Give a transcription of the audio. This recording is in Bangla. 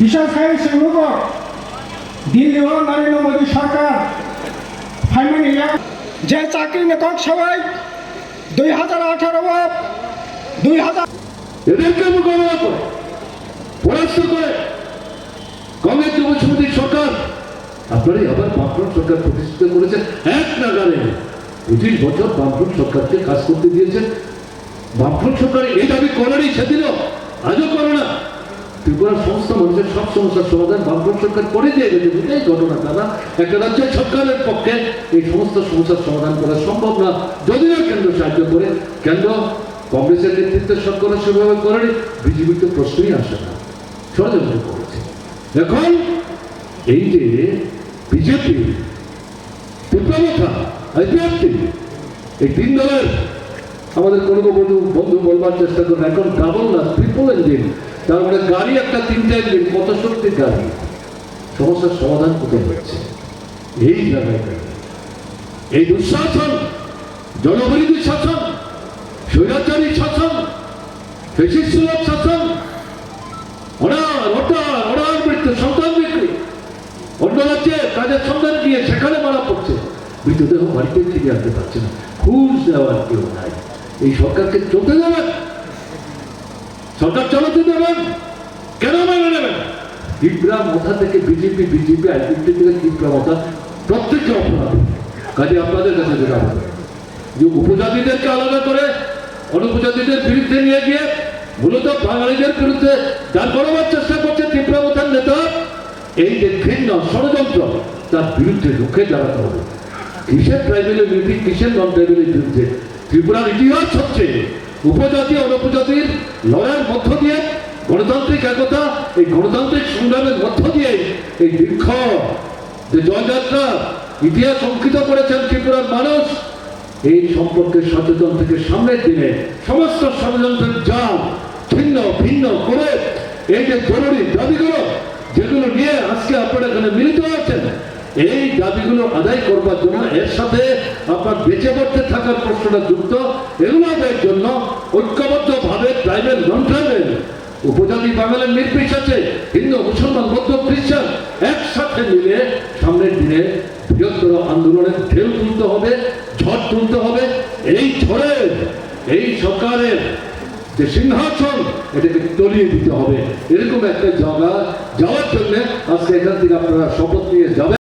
বিশাল সাহেব সিংহ দিল্লি ও নরেন্দ্র মোদী সরকার। যে চাকরি নেতক সবাই, দুই হাজার আঠারো দুই হাজার এদেরকে মোকাবেলা করে পরাস্ত করে কংগ্রেস যুব সমিতির সরকার আপনারাই আবার বামফ্রন্ট সরকার প্রতিষ্ঠিত করেছেন এক নাগারে। পঁচিশ বছর বামফ্রন্ট সরকারকে কাজ করতে দিয়েছেন। বামফ্রন্ট সরকার এই দাবি করারই সেদিন আজও করে না ত্রিপুরার সমস্ত মানুষের সব সমস্যার সমাধান বামফ্রন্ট সরকার করে দিয়ে গেছে। এটাই ঘটনা, দাদা। একটা রাজ্যের সরকারের পক্ষে এই সমস্ত সমস্যার সমাধান করা সম্ভব না। যদি না কেন্দ্র সাহায্য করে, কেন্দ্র কংগ্রেসের নেতৃত্বে সরকার সেভাবে করেনি, বিজেপির তো প্রশ্নই আসে না। ষড়যন্ত্র করেছে। এখন এই যে বিজেপি তীব্রতা আইপিএফটি, এই তিন দলের আমাদের কোনো বন্ধু বন্ধু বলবার চেষ্টা করুন। এখন ডাবল না ট্রিপল ইঞ্জিন মানে গাড়ি একটা তিনটা ইঞ্জিন কত শক্তির গাড়ি। সমস্যার সমাধান কোথায় হচ্ছে এই জায়গায় এই দুঃশাসন জনবিরোধী শাসন স্বৈরাচারী শাসন ফেসিসুলভ শাসন, অনার হটার অনার মৃত্যু, সন্তান বিক্রি অন্য রাজ্যে কাজের সন্ধান গিয়ে সেখানে মারা পড়ছে। মৃতদেহ বাড়িতে ফিরে আনতে পারছে না। ঘুষ দেওয়ার কেউ নাই। এই সরকারকে চলতে দেবেন? সরকার চালাতে দেবেন? কেন মেনে নেবেন? ত্রিপুরা মাথা থেকে বিজেপি বিজেপি আইপিপি থেকে ত্রিপুরা মাথা প্রত্যেককে অপরাধ। কাজে আপনাদের কাছে যেটা হবে, যে উপজাতিদেরকে আলাদা করে অনুপজাতিদের বিরুদ্ধে নিয়ে গিয়ে মূলত বাঙালিদের বিরুদ্ধে দাঁড় করাবার চেষ্টা করছে মাথার নেতা, এই যে ঘৃণ্য ষড়যন্ত্র, তার বিরুদ্ধে রুখে দাঁড়াতে হবে। কিসের ট্রাইবেলের বিরুদ্ধে, কিসের নন ট্রাইবেলের বিরুদ্ধে? ত্রিপুরার ইতিহাস হচ্ছে উপজাতি অনুপজাতির লড়াইয়ের মধ্য দিয়ে গণতান্ত্রিক একতা, এই গণতান্ত্রিক সংগ্রামের মধ্য দিয়ে এই দীর্ঘ যে জয়যাত্রা ইতিহাস অঙ্কিত করেছেন ত্রিপুরার মানুষ, এই সম্পর্কে সচেতন থেকে সামনের দিনে সমস্ত ষড়যন্ত্রের জাল ছিন্ন, ভিন্ন করে এই যে জরুরি দাবিগুলো যেগুলো নিয়ে আজকে আপনারা এখানে মিলিত হয়েছেন, এই দাবিগুলো আদায় করবার জন্য এর সাথে আপনার বেঁচে পড়তে থাকার প্রশ্নটা যুক্ত এগুলো আদায়ের জন্য ঐক্যবদ্ধভাবে ট্রাইবেল নন ট্রাইবেল উপজাতি বাঙালির নির্বিশ আছে হিন্দু, মুসলমান, বৌদ্ধ, খ্রিস্টান একসাথে মিলে সামনের দিনে বৃহত্তর আন্দোলনের ঢেউ তুলতে হবে, ঝড় তুলতে হবে। এই ঝড়ের এই সরকারের যে সিংহাসন, এটাকে তলিয়ে দিতে হবে। এরকম একটা জায়গা যাওয়ার জন্য আজকে এখান থেকে আপনারা শপথ নিয়ে যাবেন।